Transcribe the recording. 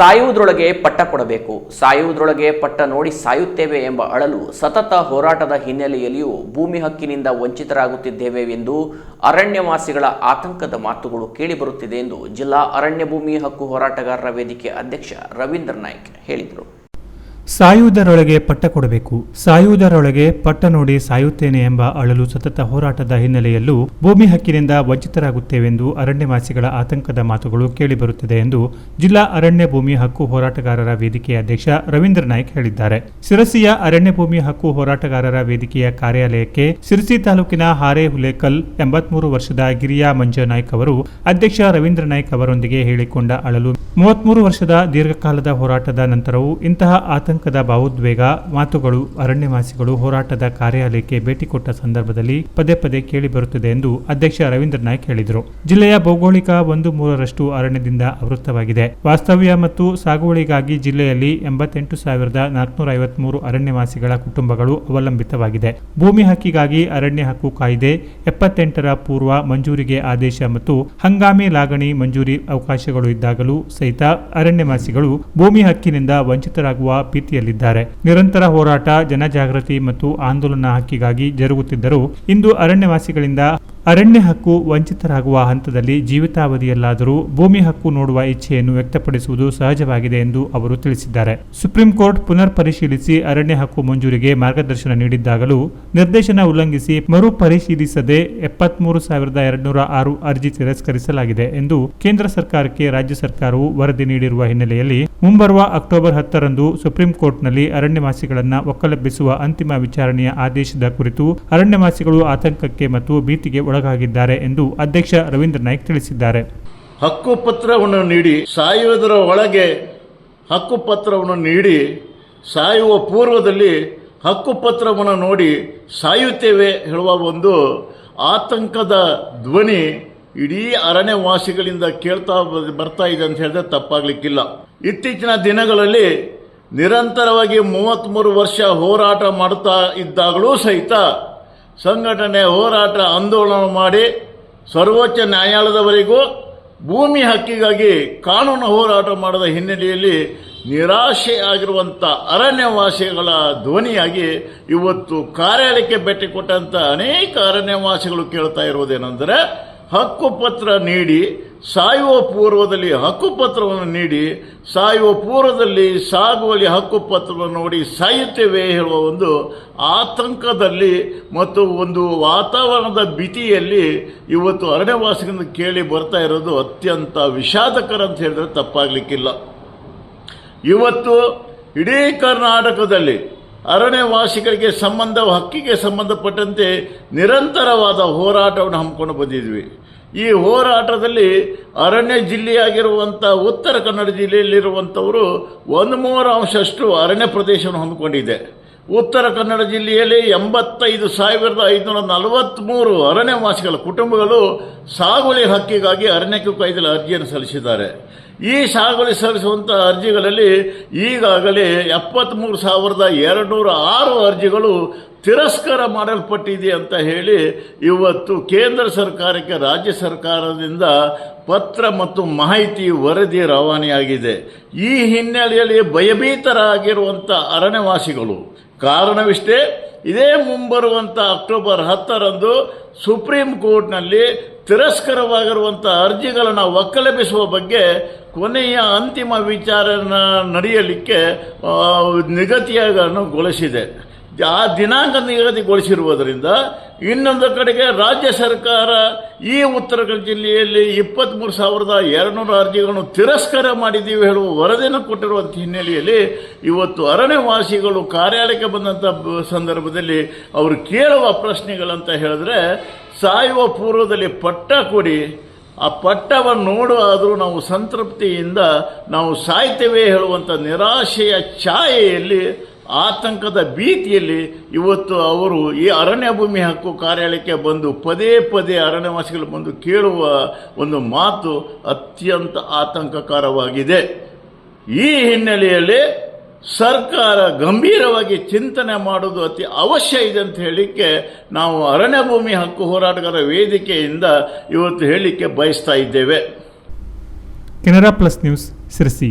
ಸಾಯುವುದರೊಳಗೆ ಪಟ್ಟ ಕೊಡಬೇಕು. ಸಾಯುವುದರೊಳಗೆ ಪಟ್ಟ ನೋಡಿ ಸಾಯುತ್ತೇವೆ ಎಂಬ ಅಳಲು ಸತತ ಹೋರಾಟದ ಹಿನ್ನೆಲೆಯಲ್ಲಿಯೂ ಭೂಮಿ ಹಕ್ಕಿನಿಂದ ವಂಚಿತರಾಗುತ್ತಿದ್ದೇವೆ ಎಂದು ಅರಣ್ಯವಾಸಿಗಳ ಆತಂಕದ ಮಾತುಗಳು ಕೇಳಿಬರುತ್ತಿದೆ ಎಂದು ಜಿಲ್ಲಾ ಅರಣ್ಯ ಭೂಮಿ ಹಕ್ಕು ಹೋರಾಟಗಾರರ ವೇದಿಕೆ ಅಧ್ಯಕ್ಷ ರವೀಂದ್ರ ನಾಯ್ಕ್ ಹೇಳಿದರು. ಸಾಯುವುದರೊಳಗೆ ಪಟ್ಟ ಕೊಡಬೇಕು. ಸಾಯುವುದರೊಳಗೆ ಪಟ್ಟ ನೋಡಿ ಸಾಯುತ್ತೇನೆ ಎಂಬ ಅಳಲು ಸತತ ಹೋರಾಟದ ಹಿನ್ನೆಲೆಯಲ್ಲೂ ಭೂಮಿ ಹಕ್ಕಿನಿಂದ ವಂಚಿತರಾಗುತ್ತೇವೆಂದು ಅರಣ್ಯವಾಸಿಗಳ ಆತಂಕದ ಮಾತುಗಳು ಕೇಳಿಬರುತ್ತಿದೆ ಎಂದು ಜಿಲ್ಲಾ ಅರಣ್ಯ ಭೂಮಿ ಹಕ್ಕು ಹೋರಾಟಗಾರರ ವೇದಿಕೆಯ ಅಧ್ಯಕ್ಷ ರವೀಂದ್ರ ನಾಯ್ಕ ಹೇಳಿದ್ದಾರೆ. ಸಿರಸಿಯ ಅರಣ್ಯ ಭೂಮಿ ಹಕ್ಕು ಹೋರಾಟಗಾರರ ವೇದಿಕೆಯ ಕಾರ್ಯಾಲಯಕ್ಕೆ ಸಿರಸಿ ತಾಲೂಕಿನ ಹಾರೆ ಹುಲೇಕಲ್ ಎಂಬತ್ಮೂರು ವರ್ಷದ ಗಿರಿಯಾ ಮಂಜನಾಯ್ಕ್ ಅವರು ಅಧ್ಯಕ್ಷ ರವೀಂದ್ರ ನಾಯ್ಕ್ ಅವರೊಂದಿಗೆ ಹೇಳಿಕೊಂಡ ಅಳಲು ಮೂವತ್ಮೂರು ವರ್ಷದ ದೀರ್ಘಕಾಲದ ಹೋರಾಟದ ನಂತರವೂ ಇಂತಹ ಆತಂಕದ ಭಾವೋದ್ವೇಗ, ಮಾತುಗಳು, ಅರಣ್ಯವಾಸಿಗಳು ಹೋರಾಟದ ಕಾರ್ಯಾಲಯಕ್ಕೆ ಭೇಟಿ ಕೊಟ್ಟ ಸಂದರ್ಭದಲ್ಲಿ ಪದೇ ಪದೇ ಕೇಳಿಬರುತ್ತಿದೆ ಎಂದು ಅಧ್ಯಕ್ಷ ರವೀಂದ್ರ ನಾಯ್ಕ್ ಹೇಳಿದರು. ಜಿಲ್ಲೆಯ ಭೌಗೋಳಿಕ ಒಂದು ಮೂರರಷ್ಟು ಅರಣ್ಯದಿಂದ ಆವೃತ್ತವಾಗಿದೆ. ವಾಸ್ತವ್ಯ ಮತ್ತು ಸಾಗುವಳಿಗಾಗಿ ಜಿಲ್ಲೆಯಲ್ಲಿ ಎಂಬತ್ತೆಂಟು ಸಾವಿರದ ನಾಲ್ಕುನೂರ ಐವತ್ಮೂರು ಅರಣ್ಯವಾಸಿಗಳ ಕುಟುಂಬಗಳು ಅವಲಂಬಿತವಾಗಿದೆ. ಭೂಮಿ ಹಕ್ಕಿಗಾಗಿ ಅರಣ್ಯ ಹಕ್ಕು ಕಾಯ್ದೆ, ಎಪ್ಪತ್ತೆಂಟರ ಪೂರ್ವ ಮಂಜೂರಿಗೆ ಆದೇಶ ಮತ್ತು ಹಂಗಾಮಿ ಲಾಗಣಿ ಮಂಜೂರಿ ಅವಕಾಶಗಳು ಇದ್ದಾಗಲೂ ಸಹಿತ ಅರಣ್ಯವಾಸಿಗಳು ಭೂಮಿ ಹಕ್ಕಿನಿಂದ ವಂಚಿತರಾಗುವ ಭೀತಿಯಲ್ಲಿದ್ದಾರೆ ನಿರಂತರ ಹೋರಾಟ, ಜನಜಾಗೃತಿ ಮತ್ತು ಆಂದೋಲನ ಹಕ್ಕಿಗಾಗಿ ಜರುಗುತ್ತಿದ್ದರೂ ಇಂದು ಅರಣ್ಯವಾಸಿಗಳಿಂದ ಅರಣ್ಯ ಹಕ್ಕು ವಂಚಿತರಾಗುವ ಹಂತದಲ್ಲಿ ಜೀವಿತಾವಧಿಯಲ್ಲಾದರೂ ಭೂಮಿ ಹಕ್ಕು ನೋಡುವ ಇಚ್ಛೆಯನ್ನು ವ್ಯಕ್ತಪಡಿಸುವುದು ಸಹಜವಾಗಿದೆ ಎಂದು ಅವರು ತಿಳಿಸಿದ್ದಾರೆ. ಸುಪ್ರೀಂ ಕೋರ್ಟ್ ಪುನರ್ ಪರಿಶೀಲಿಸಿ ಅರಣ್ಯ ಹಕ್ಕು ಮಂಜೂರಿಗೆ ಮಾರ್ಗದರ್ಶನ ನೀಡಿದ್ದಾಗಲೂ ನಿರ್ದೇಶನ ಉಲ್ಲಂಘಿಸಿ ಮರು ಪರಿಶೀಲಿಸದೆ ಎಪ್ಪತ್ಮೂರು ಸಾವಿರದ ಎರಡ್ನೂರ ಆರು ಅರ್ಜಿ ತಿರಸ್ಕರಿಸಲಾಗಿದೆ ಎಂದು ಕೇಂದ್ರ ಸರ್ಕಾರಕ್ಕೆ ರಾಜ್ಯ ಸರ್ಕಾರವು ವರದಿ ನೀಡಿರುವ ಹಿನ್ನೆಲೆಯಲ್ಲಿ ಮುಂಬರುವ ಅಕ್ಟೋಬರ್ ಹತ್ತರಂದು ಸುಪ್ರೀಂ ಕೋರ್ಟ್ನಲ್ಲಿ ಅರಣ್ಯವಾಸಿಗಳನ್ನು ಒಕ್ಕಲೆಬ್ಬಿಸುವ ಅಂತಿಮ ವಿಚಾರಣೆಯ ಆದೇಶದ ಕುರಿತು ಅರಣ್ಯವಾಸಿಗಳು ಆತಂಕಕ್ಕೆ ಮತ್ತು ಭೀತಿಗೆ ಒಳಗಾಗಿದ್ದಾರೆ ಎಂದು ಅಧ್ಯಕ್ಷ ರವೀಂದ್ರ ನಾಯ್ಕ್ ತಿಳಿಸಿದ್ದಾರೆ. ಹಕ್ಕುಪತ್ರವನ್ನು ನೀಡಿ ಸಾಯುವುದರ ಒಳಗೆ ಹಕ್ಕುಪತ್ರವನ್ನು ನೀಡಿ ಸಾಯುವ ಪೂರ್ವದಲ್ಲಿ ಹಕ್ಕುಪತ್ರವನ್ನು ನೋಡಿ ಸಾಯುತ್ತೇವೆ ಹೇಳುವ ಒಂದು ಆತಂಕದ ಧ್ವನಿ ಇಡೀ ಅರಣ್ಯವಾಸಿಗಳಿಂದ ಕೇಳ್ತಾ ಬರ್ತಾ ಇದೆ ಅಂತ ಹೇಳಿದ್ರೆ ತಪ್ಪಾಗ್ಲಿಕ್ಕಿಲ್ಲ. ಇತ್ತೀಚಿನ ದಿನಗಳಲ್ಲಿ ನಿರಂತರವಾಗಿ ಮೂವತ್ತ್ಮೂರು ವರ್ಷ ಹೋರಾಟ ಮಾಡುತ್ತಾ ಇದ್ದಾಗಲೂ ಸಹಿತ ಸಂಘಟನೆ ಹೋರಾಟ ಆಂದೋಲನ ಮಾಡಿ ಸರ್ವೋಚ್ಚ ನ್ಯಾಯಾಲಯದವರೆಗೂ ಭೂಮಿ ಹಕ್ಕಿಗಾಗಿ ಕಾನೂನು ಹೋರಾಟ ಮಾಡದ ಹಿನ್ನೆಲೆಯಲ್ಲಿ ನಿರಾಶೆ ಆಗಿರುವಂಥ ಅರಣ್ಯವಾಸಿಗಳ ಧ್ವನಿಯಾಗಿ ಇವತ್ತು ಕಾರ್ಯಾಲಯಕ್ಕೆ ಭೇಟಿ ಕೊಟ್ಟಂಥ ಅನೇಕ ಅರಣ್ಯವಾಸಿಗಳು ಕೇಳ್ತಾ ಇರುವುದೇನೆಂದರೆ ಹಕ್ಕುಪತ್ರ ನೀಡಿ, ಸಾಯುವ ಪೂರ್ವದಲ್ಲಿ ಹಕ್ಕುಪತ್ರವನ್ನು ನೀಡಿ, ಸಾಯುವ ಪೂರ್ವದಲ್ಲಿ ಸಾಗುವಳಿ ಹಕ್ಕುಪತ್ರವನ್ನು ನೋಡಿ ಸಾಯುತ್ತೇವೆ ಹೇಳುವ ಒಂದು ಆತಂಕದಲ್ಲಿ ಮತ್ತು ಒಂದು ವಾತಾವರಣದ ಭೀತಿಯಲ್ಲಿ ಇವತ್ತು ಅರಣ್ಯವಾಸಿಗಳಿಂದ ಕೇಳಿ ಬರ್ತಾ ಇರೋದು ಅತ್ಯಂತ ವಿಷಾದಕರ ಅಂತ ಹೇಳಿದ್ರೆ ತಪ್ಪಾಗಲಿಕ್ಕಿಲ್ಲ. ಇವತ್ತು ಇಡೀ ಕರ್ನಾಟಕದಲ್ಲಿ ಅರಣ್ಯವಾಸಿಗಳಿಗೆ ಸಂಬಂಧ ಹಕ್ಕಿಗೆ ಸಂಬಂಧಪಟ್ಟಂತೆ ನಿರಂತರವಾದ ಹೋರಾಟವನ್ನು ಹಮ್ಮಿಕೊಂಡು ಬಂದಿದ್ವಿ. ಈ ಹೋರಾಟದಲ್ಲಿ ಅರಣ್ಯ ಜಿಲ್ಲೆಯಾಗಿರುವಂಥ ಉತ್ತರ ಕನ್ನಡ ಜಿಲ್ಲೆಯಲ್ಲಿರುವಂಥವರು ಒಂದು ಮೂರು ಅಂಶಷ್ಟು ಅರಣ್ಯ ಪ್ರದೇಶವನ್ನು ಹೊಂದಿಕೊಂಡಿದೆ ಉತ್ತರ ಕನ್ನಡ ಜಿಲ್ಲೆಯಲ್ಲಿ ಎಂಬತ್ತೈದು ಸಾವಿರದ ಐದುನೂರ ನಲವತ್ತ್ಮೂರು ಅರಣ್ಯವಾಸಿಗಳ ಕುಟುಂಬಗಳು ಸಾಗುವಳಿ ಹಕ್ಕಿಗಾಗಿ ಅರಣ್ಯಕ್ಕೆ ಕಾಯ್ದೆಯಲ್ಲಿ ಅರ್ಜಿಯನ್ನು ಸಲ್ಲಿಸಿದ್ದಾರೆ. ಈ ಸಾಗುವಳಿ ಸಲ್ಲಿಸುವಂಥ ಅರ್ಜಿಗಳಲ್ಲಿ ಈಗಾಗಲೇ ಎಪ್ಪತ್ತ್ಮೂರು ಸಾವಿರದ ಎರಡುನೂರ ಆರು ಅರ್ಜಿಗಳು ತಿರಸ್ಕಾರ ಮಾಡಲ್ಪಟ್ಟಿದೆ ಅಂತ ಹೇಳಿ ಇವತ್ತು ಕೇಂದ್ರ ಸರ್ಕಾರಕ್ಕೆ ರಾಜ್ಯ ಸರ್ಕಾರದಿಂದ ಪತ್ರ ಮತ್ತು ಮಾಹಿತಿ ವರದಿ ರವಾನೆಯಾಗಿದೆ. ಈ ಹಿನ್ನೆಲೆಯಲ್ಲಿ ಭಯಭೀತರಾಗಿರುವಂಥ ಅರಣ್ಯವಾಸಿಗಳು ಕಾರಣವಿಷ್ಟೇ ಇದೇ ಮುಂಬರುವಂಥ ಅಕ್ಟೋಬರ್ ಹತ್ತರಂದು ಸುಪ್ರೀಂ ಕೋರ್ಟ್ನಲ್ಲಿ ತಿರಸ್ಕರವಾಗಿರುವಂಥ ಅರ್ಜಿಗಳನ್ನು ಒಕ್ಕಲೆಬ್ಬಿಸುವ ಬಗ್ಗೆ ಕೊನೆಯ ಅಂತಿಮ ವಿಚಾರನ ನಡೆಯಲಿಕ್ಕೆ ಆ, ನಿಗದಿಯಗೊಳಿಸಿದೆ ಆ ದಿನಾಂಕ ನಿಗದಿಗೊಳಿಸಿರುವುದರಿಂದ ಇನ್ನೊಂದು ಕಡೆಗೆ ರಾಜ್ಯ ಸರ್ಕಾರ ಈ ಉತ್ತರ ಕನ್ನಡ ಜಿಲ್ಲೆಯಲ್ಲಿ ಇಪ್ಪತ್ತ್ಮೂರು ಸಾವಿರದ ಎರಡುನೂರು ಅರ್ಜಿಗಳನ್ನು ತಿರಸ್ಕಾರ ಮಾಡಿದ್ದೀವಿ ಹೇಳುವ ವರದಿಯನ್ನು ಕೊಟ್ಟಿರುವಂಥ ಹಿನ್ನೆಲೆಯಲ್ಲಿ ಇವತ್ತು ಅರಣ್ಯವಾಸಿಗಳು ಕಾರ್ಯಾಲಯಕ್ಕೆ ಬಂದಂಥ ಸಂದರ್ಭದಲ್ಲಿ ಅವರು ಕೇಳುವ ಪ್ರಶ್ನೆಗಳಂತ ಹೇಳಿದ್ರೆ, ಸಾಯುವ ಪೂರ್ವದಲ್ಲಿ ಪಟ್ಟ ಕೊಡಿ, ಆ ಪಟ್ಟವನ್ನು ನೋಡುವಾದರೂ ನಾವು ಸಂತೃಪ್ತಿಯಿಂದ ನಾವು ಸಾಯ್ತೇವೆ ಹೇಳುವಂಥ ನಿರಾಶೆಯ ಛಾಯೆಯಲ್ಲಿ ಆತಂಕದ ಭೀತಿಯಲ್ಲಿ ಇವತ್ತು ಅವರು ಈ ಅರಣ್ಯ ಭೂಮಿ ಹಕ್ಕು ಕಾರ್ಯಾಲಯಕ್ಕೆ ಬಂದು ಪದೇ ಪದೇ ಅರಣ್ಯವಾಸಿಗಳು ಬಂದು ಕೇಳುವ ಒಂದು ಮಾತು ಅತ್ಯಂತ ಆತಂಕಕರವಾಗಿದೆ. ಈ ಹಿನ್ನೆಲೆಯಲ್ಲಿ ಸರ್ಕಾರ ಗಂಭೀರವಾಗಿ ಚಿಂತನೆ ಮಾಡೋದು ಅತಿ ಅವಶ್ಯ ಇದೆ ಅಂತ ಹೇಳಲಿಕ್ಕೆ ನಾವು ಅರಣ್ಯ ಭೂಮಿ ಹಕ್ಕು ಹೋರಾಟಗಾರ ವೇದಿಕೆಯಿಂದ ಇವತ್ತು ಹೇಳಲಿಕ್ಕೆ ಬಯಸ್ತಾ ಇದ್ದೇವೆ. Canara plus news Sirsi